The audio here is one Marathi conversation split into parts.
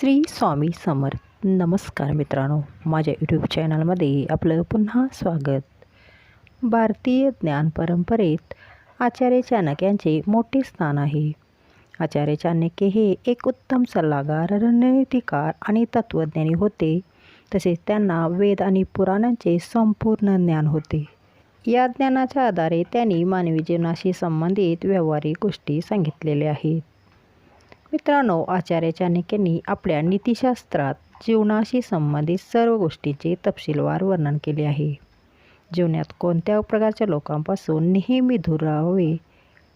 श्री स्वामी समर्थ. नमस्कार मित्रांनो माझ्या यूट्यूब चॅनलमध्ये आपलं पुन्हा स्वागत. भारतीय ज्ञान परंपरेत आचार्य चाणक्य यांचे मोठे स्थान आहे. आचार्य चाणक्य हे एक उत्तम सल्लागार रणनीतिकार आणि तत्त्वज्ञानी होते. तसेच त्यांना वेद आणि पुराणांचे संपूर्ण ज्ञान होते. या ज्ञानाच्या आधारे त्यांनी मानवी जीवनाशी संबंधित व्यावहारिक गोष्टी सांगितलेल्या आहेत. मित्रांनो आचार्य चाणक्यांनी आपल्या नीतिशास्त्रात जीवनाशी संबंधित सर्व गोष्टीचे तपशीलवार वर्णन केले आहे. जीवनात कोणत्या प्रकारच्या लोकांपासून नेहमी दूर राहावे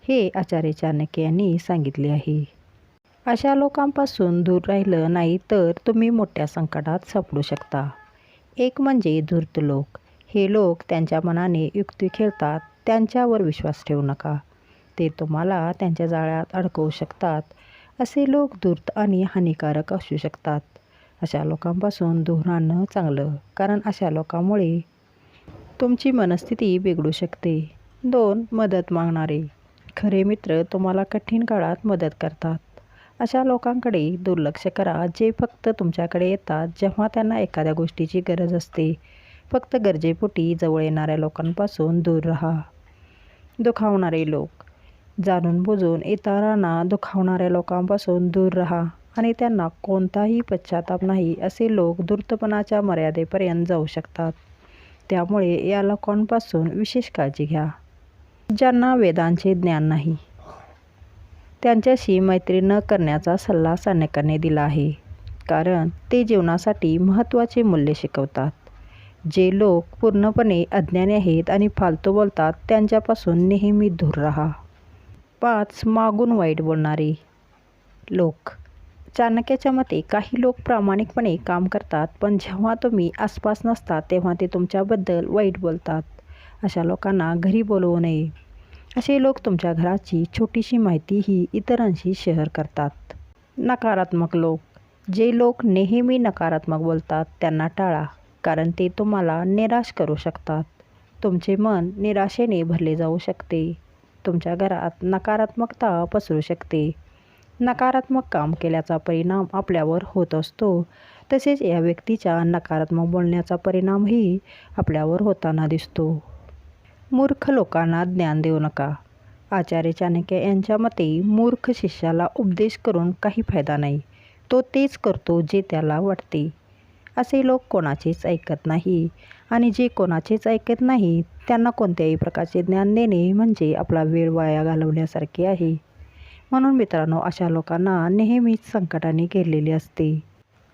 हे आचार्य चाणक्य यांनी सांगितले आहे. अशा लोकांपासून दूर राहिलं नाही तर तुम्ही मोठ्या संकटात सापडू शकता. एक म्हणजे धूर्त लोक. हे लोक त्यांच्या मनाने युक्ती खेळतात त्यांच्यावर विश्वास ठेवू नका. ते तुम्हाला त्यांच्या जाळ्यात अडकवू शकतात. असे लोक धूर्त आणि हानिकारक असू शकतात. अशा लोकांपासून दूर राहणं चांगलं कारण अशा लोकांमुळे तुमची मनस्थिती बिघडू शकते. दोन मदत मागणारे. खरे मित्र तुम्हाला कठीण काळात मदत करतात. अशा लोकांकडे दुर्लक्ष करा जे फक्त तुमच्याकडे येतात जेव्हा त्यांना एखाद्या गोष्टीची गरज असते. फक्त गरजेपोटी जवळ येणाऱ्या लोकांपासून दूर राहा. दुखावणारे लोक. जाणून बुजून इतरांना दुखावणाऱ्या लोकांपासून दूर राहा आणि त्यांना कोणताही पश्चाताप नाही असे लोक धूर्तपणाच्या मर्यादेपर्यंत जाऊ शकतात. त्यामुळे या लोकांपासून विशेष काळजी घ्या. ज्यांना वेदांचे ज्ञान नाही त्यांच्याशी मैत्री न करण्याचा सल्ला चाणक्याने दिला आहे. कारण ते जीवनासाठी महत्त्वाचे मूल्य शिकवतात. जे लोक पूर्णपणे अज्ञानी आहेत आणि फालतू बोलतात त्यांच्यापासून नेहमी दूर राहा. पाच मागून वाईट बोलणारे लोक. चाणक्याच्या मते काही लोक प्रामाणिकपणे काम करतात पण जेव्हा तुम्ही आसपास नसता तेव्हा ते तुमच्याबद्दल वाईट बोलतात. अशा लोकांना घरी बोलवू नये. असे लोक तुमच्या घराची छोटीशी माहितीही इतरांशी शेअर करतात. नकारात्मक लोक. जे लोक नेहमी नकारात्मक बोलतात त्यांना टाळा कारण ते तुम्हाला निराश करू शकतात. तुमचे मन निराशेने भरले जाऊ शकते. तुमच्या घरात नकारात्मकता पसरू शकते. नकारात्मक काम केल्याचा परिणाम आपल्यावर होत असतो. तसेच या व्यक्तीच्या नकारात्मक बोलण्याचा परिणामही आपल्यावर होताना दिसतो. मूर्ख लोकांना ज्ञान देऊ नका. आचार्य चाणक्य यांच्या मते मूर्ख शिष्याला उपदेश करून काही फायदा नाही. तो तेच करतो जे त्याला वाटते. असे लोक कोणाचेच ऐकत नाही. आणि जे कोणाचेच ऐकत नाही त्यांना कोणत्याही प्रकारचे ज्ञान देणे म्हणजे आपला वेळ वाया घालवण्यासारखे आहे. म्हणून मित्रांनो अशा लोकांना नेहमीच संकटाने घेरलेले असते.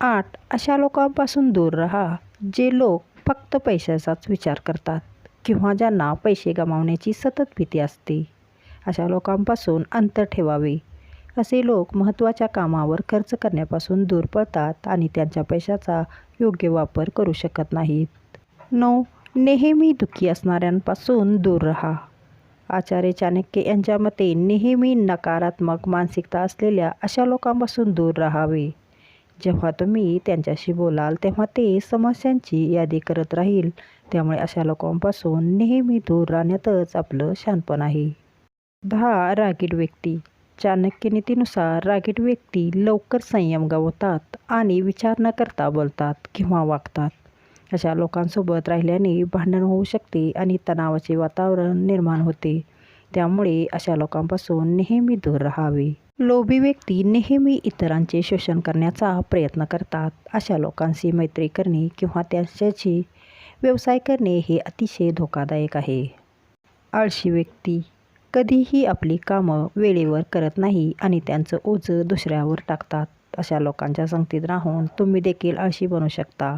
आठ अशा लोकांपासून दूर राहा जे लोक फक्त पैशाचाच विचार करतात किंवा ज्यांना पैसे गमावण्याची सतत भीती असते. अशा लोकांपासून अंतर ठेवावे. असे लोक महत्त्वाच्या कामावर खर्च करण्यापासून दूर पळतात आणि त्यांच्या पैशाचा योग्य वापर करू शकत नाहीत. नऊ. नेहमी दुःखी असणाऱ्यांपासून दूर राहा. आचार्य चाणक्य यांच्या मते नेहमी नकारात्मक मानसिकता असलेल्या अशा लोकांपासून दूर राहावे. जेव्हा तुम्ही त्यांच्याशी बोलाल तेव्हा ते समस्यांची यादी करत राहील. त्यामुळे अशा लोकांपासून नेहमी दूर राहण्यातच आपलं शानपण आहे. दहा. रागीट व्यक्ती. चाणक्य नीतीनुसार रागीट व्यक्ती लवकर संयम गवतात आणि विचार न करता बोलतात किंवा वागतात. अशा लोकांसोबत राहिल्याने भांडण होऊ शकते आणि तणावाचे वातावरण निर्माण होते. त्यामुळे अशा लोकांपासून नेहमी दूर राहावे. लोभी व्यक्ती नेहमी इतरांचे शोषण करण्याचा प्रयत्न करतात. अशा लोकांशी मैत्री करणे किंवा त्यांच्याशी व्यवसाय करणे हे अतिशय धोकादायक आहे. आळशी व्यक्ती कधीही आपली कामं वेळेवर करत नाही आणि त्यांचं ओझं दुसऱ्यावर टाकतात. अशा लोकांच्या संगतीत राहून तुम्ही देखील आळशी बनू शकता.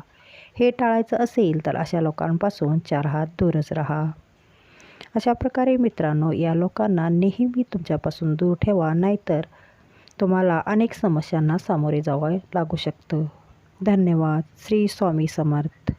हे टाळायचं असेल तर अशा लोकांपासून चार हात दूरच राहा. अशा प्रकारे मित्रांनो या लोकांना नेहमी तुमच्यापासून दूर ठेवा नाहीतर तुम्हाला अनेक समस्यांना सामोरे जावं लागू शकतं. धन्यवाद. श्री स्वामी समर्थ.